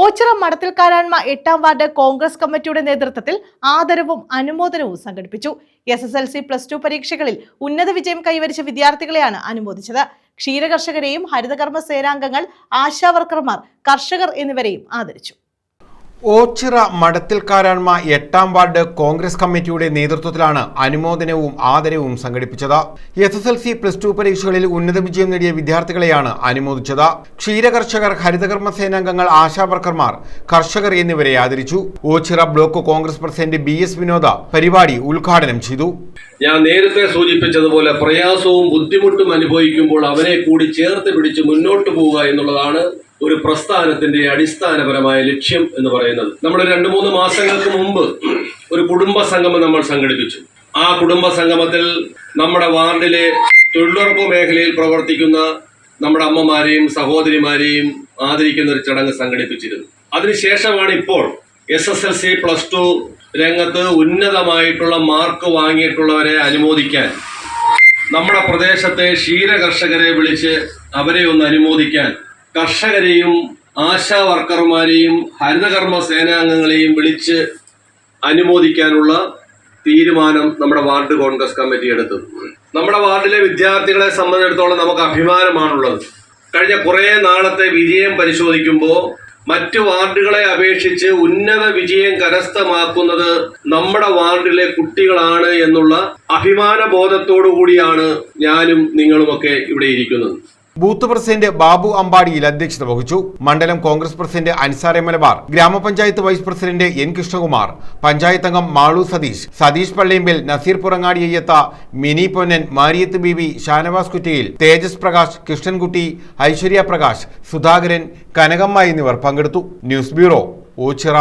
ഓച്ചിറ മടത്തിൽക്കാരാൻമ എട്ടാം വാർഡ് കോൺഗ്രസ് കമ്മിറ്റിയുടെ നേതൃത്വത്തിൽ ആദരവും അനുമോദനവും സംഘടിപ്പിച്ചു. S S L C plus two പരീക്ഷകളിൽ ഉന്നത വിജയം കൈവരിച്ച വിദ്യാർത്ഥികളെയാണ് അനുമോദിച്ചത്. ക്ഷീരകർഷകരെയും ഹരിതകർമ്മ സേനാംഗങ്ങൾ ആശാവർക്കർമാർ കർഷകർ എന്നിവരെയും ആദരിച്ചു. ഓച്ചിറ മടത്തിൽക്കാരാൻമ എട്ടാം വാർഡ് കോൺഗ്രസ് കമ്മിറ്റിയുടെ നേതൃത്വത്തിലാണ് അനുമോദനവും ആദരവും സംഘടിപ്പിച്ചത്. S S L C plus two പരീക്ഷകളിൽ ഉന്നത വിജയം നേടിയ വിദ്യാർത്ഥികളെയാണ് അനുമോദിച്ചത്. ക്ഷീരകർഷകർ ഹരിതകർമ്മ സേനാംഗങ്ങൾ ആശാവർക്കർമാർ കർഷകർ എന്നിവരെ ആദരിച്ചു. Ochira block Congress president B S വിനോദ പരിപാടി ഉദ്ഘാടനം ചെയ്തു. ഞാൻ നേരത്തെ സൂചിപ്പിച്ചതുപോലെ പ്രയാസവും ബുദ്ധിമുട്ടും അനുഭവിക്കുമ്പോൾ അവരെ കൂടി ചേർത്ത് പിടിച്ച് മുന്നോട്ട് പോവുക എന്നുള്ളതാണ് ഒരു പ്രസ്ഥാനത്തിന്റെ അടിസ്ഥാനപരമായ ലക്ഷ്യം എന്ന് പറയുന്നത്. നമ്മൾ രണ്ട് മൂന്ന് മാസങ്ങൾക്ക് മുമ്പ് ഒരു കുടുംബ സംഗമം നമ്മൾ സംഘടിപ്പിച്ചു. ആ കുടുംബ സംഗമത്തിൽ നമ്മുടെ വാർഡിലെ തൊഴിലുറപ്പ് മേഖലയിൽ പ്രവർത്തിക്കുന്ന നമ്മുടെ അമ്മമാരെയും സഹോദരിമാരെയും ആദരിക്കുന്ന ഒരു ചടങ്ങ് സംഘടിപ്പിച്ചിരുന്നു. അതിനുശേഷമാണ് ഇപ്പോൾ S S L C plus two രംഗത്ത് ഉന്നതമായിട്ടുള്ള മാർക്ക് വാങ്ങിയിട്ടുള്ളവരെ അനുമോദിക്കാൻ നമ്മുടെ പ്രദേശത്തെ ക്ഷീര കർഷകരെ വിളിച്ച് അവരെ ഒന്ന് അനുമോദിക്കാൻ കർഷകരെയും ആശാ വർക്കർമാരെയും ഹരിതകർമ്മ സേനാംഗങ്ങളെയും വിളിച്ച് അനുമോദിക്കാനുള്ള തീരുമാനം നമ്മുടെ വാർഡ് കോൺഗ്രസ് കമ്മിറ്റി എടുത്തു നമ്മുടെ വാർഡിലെ വിദ്യാർത്ഥികളെ സംബന്ധിച്ചിടത്തോളം നമുക്ക് അഭിമാനമാണുള്ളത്. കഴിഞ്ഞ കുറേ നാളത്തെ വിജയം പരിശോധിക്കുമ്പോൾ മറ്റു വാർഡുകളെ അപേക്ഷിച്ച് ഉന്നത വിജയം കരസ്ഥമാക്കുന്നത് നമ്മുടെ വാർഡിലെ കുട്ടികളാണ് എന്നുള്ള അഭിമാന ബോധത്തോടു കൂടിയാണ് ഞാനും നിങ്ങളുമൊക്കെ ഇവിടെ ഇരിക്കുന്നത്. ബൂത്ത് പ്രസിഡന്റ് ബാബു അമ്പാടിയിൽ അധ്യക്ഷത വഹിച്ചു. മണ്ഡലം കോൺഗ്രസ് പ്രസിഡന്റ് അൻസാറെ മലബാർ ഗ്രാമപഞ്ചായത്ത് vice president N Krishnakumar panchayat അംഗം മാളു സതീഷ് സതീഷ് പള്ളിയമ്പിൽ നസീർ പുറങ്ങാടി അയ്യത്ത മിനി പൊന്നൻ മാരിയത്ത് ബീവി ഷാനവാസ് കുറ്റിയിൽ തേജസ് പ്രകാശ് കൃഷ്ണൻകുട്ടി ഐശ്വര്യ പ്രകാശ് സുധാകരൻ കനകമ്മ എന്നിവർ പങ്കെടുത്തു. News bureau Ochira.